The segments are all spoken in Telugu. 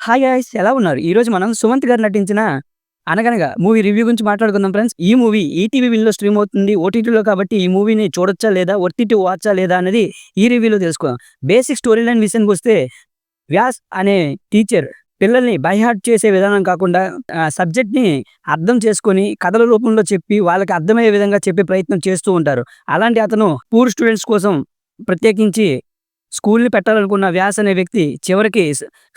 హాయ్ గాయ్స్ ఎలా ఉన్నారు? ఈరోజు మనం సుమంత్ గారు నటించిన 'అనగనగా' మూవీ రివ్యూ గురించి మాట్లాడుకుందాం ఫ్రెండ్స్. ఈ మూవీ ఈటీవీ విన్‌లో స్ట్రీమ్ అవుతుంది. ఓటీటీలో కాబట్టి ఈ మూవీని చూడొచ్చా లేదా? వర్త్ వాచా లేదా? అనేది ఈ రివ్యూలో తెలుసుకుందాం. బేసిక్ స్టోరీ లైన్ విషయానికొస్తే వ్యాస్ అనే టీచర్ పిల్లల్ని బైహార్ట్ చేసే విధానం కాకుండా సబ్జెక్ట్‌ని అర్థం చేసుకొని కథల రూపంలో చెప్పి వాళ్ళకి అర్థమయ్యే విధంగా చెప్పే ప్రయత్నం చేస్తూ ఉంటారు. అలాంటి అతను పూర్ స్టూడెంట్స్ కోసం ప్రత్యేకించి స్కూల్‌ని పెట్టాలనుకున్న వ్యాస్ అనే వ్యక్తి చివరికి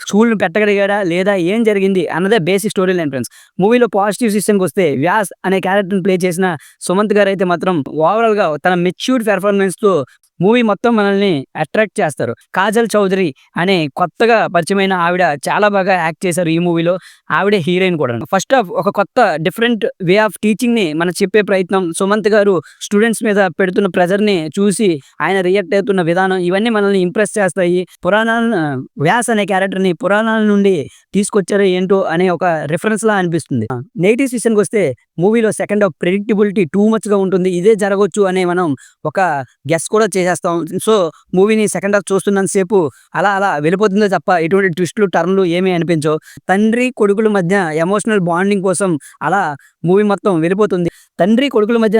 స్కూల్‌ని పెట్టగలిగాడా? లేదా? ఏం జరిగింది? అన్నదే బేసిక్ స్టోరీ లైన్ ఫ్రెండ్స్. మూవీలో సిస్టమ్ వస్తే వ్యాస్ అనే క్యారెక్టర్‌ని ప్లే చేసిన సుమంత్ గారైతే మాత్రం ఓవరాల్‌గా తన మెచ్యూర్డ్ పెర్ఫార్మెన్స్‌తో మూవీ మొత్తం మనల్ని అట్రాక్ట్ చేస్తారు. కాజల్ చౌదరి అనే కొత్తగా పరిచయమైన ఆవిడ చాలా బాగా యాక్ట్ చేశారు ఈ మూవీలో. ఆవిడే హీరోయిన్ కూడా ఫస్ట్ ఆఫ్ ఒక కొత్త డిఫరెంట్ వే ఆఫ్ టీచింగ్ని మనం చెప్పే ప్రయత్నం సుమంత్ గారు స్టూడెంట్స్ మీద పెడుతున్న ప్రెజర్ని చూసి ఆయన రియాక్ట్ అవుతున్న విధానం ఇవన్నీ మనల్ని ఇంప్రెస్ చేస్తాయి. పురాణాలను వ్యాస్ అనే క్యారెక్టర్ని పురాణాల నుండి తీసుకొచ్చారో ఏంటో అనే ఒక రిఫరెన్స్ లా అనిపిస్తుంది. నెగెటివ్స్ విషయానికొస్తే మూవీలో సెకండ్ హాఫ్ ప్రెడిక్టబిలిటీ టూ మచ్‌గా ఉంటుంది. ఇదే జరగవచ్చు అనే మనం ఒక గెస్ కూడా చేసేస్తాం. సో మూవీని సెకండ్ హాఫ్ చూస్తున్నంత సేపు అలా అలా వెళ్ళిపోతుందో తప్ప ఎటువంటి ట్విస్ట్‌లు, టర్న్‌లు ఏమీ అనిపించవు. తండ్రి, కొడుకుల మధ్య ఎమోషనల్ బాండింగ్ కోసం అలా మూవీ మొత్తం వెళ్ళిపోతుంది. తండ్రి, కొడుకుల మధ్య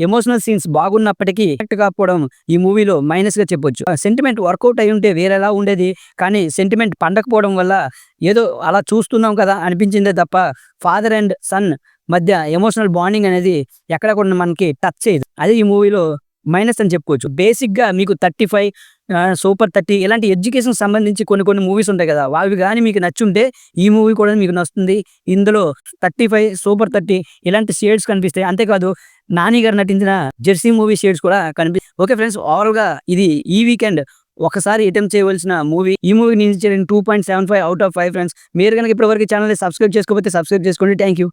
ఎమోషనల్ సీన్స్ బాగున్నప్పటికీ కరెక్ట్ కాకపోవడం ఈ మూవీలో మైనస్‌గా చెప్పొచ్చు. సెంటిమెంట్ వర్కౌట్ అయి ఉంటే వేరేలా ఉండేది. కానీ సెంటిమెంట్ పండకపోవడం వల్ల ఏదో అలా చూస్తున్నాం కదా అనిపించిందే తప్ప ఫాదర్ అండ్ సన్ మధ్య ఎమోషనల్ బాండింగ్ అనేది ఎక్కడ కూడా మనకి టచ్ చేయదు. అది ఈ మూవీలో మైనస్ అని చెప్పుకోవచ్చు. బేసిక్‌గా మీకు థర్టీ ఫైవ్ సూపర్ 30 ఇలాంటి ఎడ్యుకేషన్ సంబంధించి కొన్ని కొన్ని మూవీస్ ఉంటాయి కదా! అవి కానీ మీకు నచ్చుంటే ఈ మూవీ కూడా మీకు నచ్చుతుంది. ఇందులో 35, సూపర్ 30 ఇలాంటి షేడ్స్ కనిపిస్తాయి. అంతేకాదు నాని గారు నటించిన 'జెర్సీ' మూవీ షేడ్స్ కూడా కనిపి ఓకే ఫ్రెండ్స్ ఓవరాల్‌గా ఇది ఈ వీకెండ్ ఒకసారి అటెంప్ట్ చేయవలసిన మూవీ. ఈ మూవీకి నేను ఇచ్చే 2.75 ఔట్ ఆఫ్ ఫైవ్ ఫ్రెండ్స్. మీరు కనుక ఇప్పటివరకు ఛానల్ని సబ్స్క్రైబ్ చేసుకోకపోతే సబ్స్క్రైబ్ చేసుకోండి. Thank you.